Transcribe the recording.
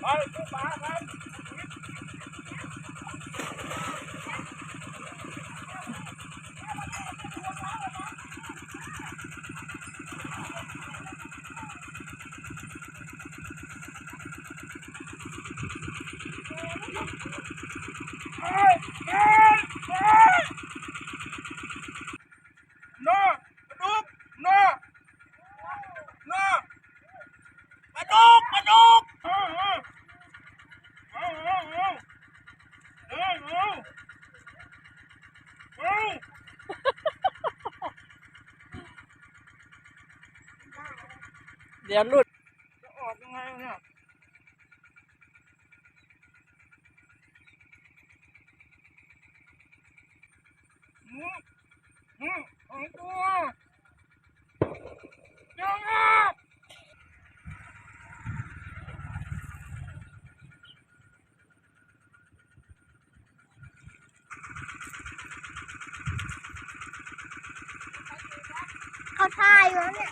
ไปสู้ปลาครับ เดี๋ยวหลุดจะออกยังไงเนี่ยอืมอืมสองตัวยังอะเขาทายอยู่เนี่ย